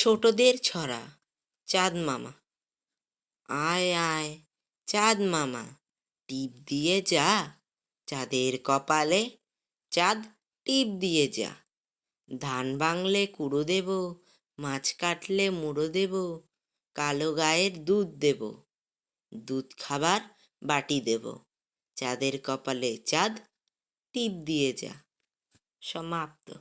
ছোটদের ছড়া, চাঁদ মামা। আয় আয়, চাঁদ মামা, টিপ দিয়ে যা, চাঁদের কপালে চাঁদ টিপ দিয়ে যা। ধান বাংলে কুড়ো দেব, মাছ কাটলে মুড়ো দেব, কালো গায়ের দুধ দেব, দুধ খাবার বাটি দেব, চাঁদের কপালে চাঁদ টিপ দিয়ে যা। সমাপ্ত।